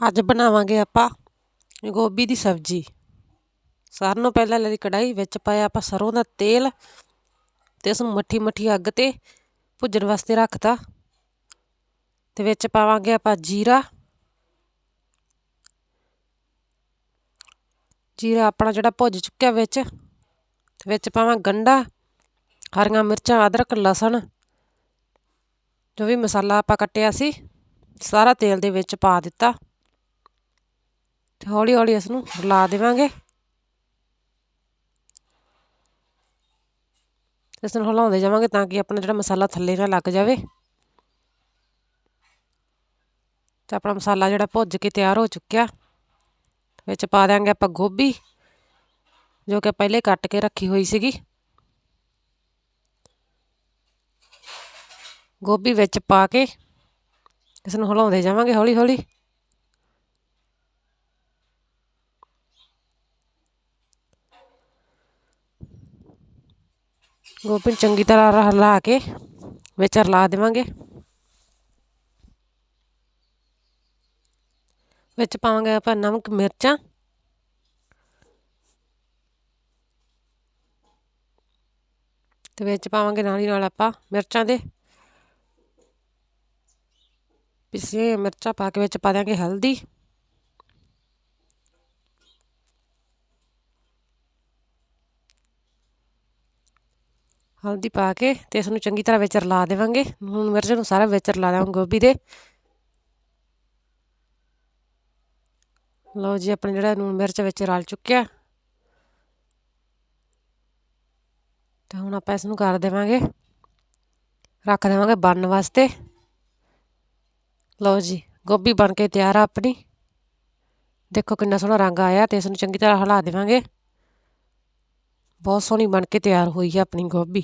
ਅੱਜ ਬਣਾਵਾਂਗੇ ਆਪਾਂ ਗੋਭੀ ਦੀ ਸਬਜ਼ੀ। ਸਾਰਿਆਂ ਨੂੰ ਪਹਿਲਾਂ ਲੈ ਲਈ ਕੜਾਈ ਵਿੱਚ ਪਾਇਆ ਆਪਾਂ ਸਰੋਂ ਦਾ ਤੇਲ ਤੇ ਉਸ ਨੂੰ ਮੱਠੀ ਮੱਠੀ ਅੱਗ ਤੇ ਭੁੱਜਣ ਵਾਸਤੇ ਰੱਖਤਾ। ਤੇ ਵਿੱਚ ਪਾਵਾਂਗੇ ਆਪਾਂ ਜੀਰਾ। ਜੀਰਾ ਆਪਣਾ ਜਿਹੜਾ ਭੁੱਜ ਚੁੱਕਿਆ ਵਿੱਚ, ਤੇ ਵਿੱਚ ਪਾਵਾਂ ਗੰਡਾ, ਹਰੀਆਂ ਮਿਰਚਾਂ, ਅਦਰਕ, ਲਸਣ, ਜੋ ਵੀ ਮਸਾਲਾ ਆਪਾਂ ਕੱਟਿਆ ਸੀ, ਸਾਰਾ ਤੇਲ ਦੇ ਵਿੱਚ ਪਾ ਦਿੱਤਾ। ਹੌਲੀ ਹੌਲੀ ਇਸ ਨੂੰ ਹਿਲਾ ਦੇਵਾਂਗੇ। ਇਸ ਨੂੰ ਹਿਲਾਉਂਦੇ ਜਾਵਾਂਗੇ ਤਾਂ ਕਿ ਆਪਣਾ ਜਿਹੜਾ ਮਸਾਲਾ ਥੱਲੇ ਨਾ ਲੱਗ ਜਾਵੇ। ਤੇ ਆਪਣਾ ਮਸਾਲਾ ਜਿਹੜਾ ਭੁੱਜ ਕੇ ਤਿਆਰ ਹੋ ਚੁੱਕਿਆ, ਵਿੱਚ ਪਾ ਦਾਂਗੇ ਆਪਾਂ ਗੋਭੀ, ਜੋ ਕਿ ਪਹਿਲੇ ਕੱਟ ਕੇ ਰੱਖੀ ਹੋਈ ਸੀਗੀ। ਗੋਭੀ ਵਿੱਚ ਪਾ ਕੇ ਇਸ ਨੂੰ ਹਿਲਾਉਂਦੇ ਜਾਵਾਂਗੇ ਹੌਲੀ ਹੌਲੀ ਗੋਭੀ ਨੂੰ ਚੰਗੀ ਤਰ੍ਹਾਂ ਹਿਲਾ ਕੇ ਵਿੱਚ ਰਲਾ ਦੇਵਾਂਗੇ। ਵਿੱਚ ਪਾਵਾਂਗੇ ਆਪਾਂ ਨਮਕ, ਮਿਰਚਾਂ। ਤੇ ਵਿੱਚ ਪਾਵਾਂਗੇ ਨਾਲ ਹੀ ਨਾਲ ਆਪਾਂ ਮਿਰਚਾਂ ਦੇ। ਪਿਸੇ ਮਿਰਚਾਂ ਪਾ ਕੇ ਵਿੱਚ ਪਾ ਦਾਂਗੇ ਹਲਦੀ। ਹਲਦੀ ਪਾ ਕੇ ਤੇ ਇਸ ਨੂੰ ਚੰਗੀ ਤਰ੍ਹਾਂ ਵਿੱਚ ਰਲਾ ਦੇਵਾਂਗੇ। ਲੂਣ ਮਿਰਚ ਨੂੰ ਸਾਰਾ ਵਿੱਚ ਰਲਾ ਦੇਵਾਂਗੇ ਗੋਭੀ ਦੇ। ਲਓ ਜੀ, ਆਪਣਾ ਜਿਹੜਾ ਲੂਣ ਮਿਰਚ ਵਿੱਚ ਰਲ ਚੁੱਕਿਆ। ਤੇ ਹੁਣ ਆਪਾਂ ਇਸ ਨੂੰ ਕਰ ਦੇਵਾਂਗੇ। ਰੱਖ ਦੇਵਾਂਗੇ ਬਣਨ ਵਾਸਤੇ। ਲਓ ਜੀ, ਗੋਭੀ ਬਣ ਕੇ ਤਿਆਰ ਆ ਆਪਣੀ। ਦੇਖੋ ਕਿੰਨਾ ਸੋਹਣਾ ਰੰਗ ਆਇਆ ਤੇ ਇਸ ਨੂੰ ਚੰਗੀ ਤਰ੍ਹਾਂ ਹਿਲਾ ਦੇਵਾਂਗੇ। ਬਹੁਤ ਸੋਹਣੀ ਬਣ ਕੇ ਤਿਆਰ ਹੋਈ ਹੈ ਆਪਣੀ ਗੋਭੀ।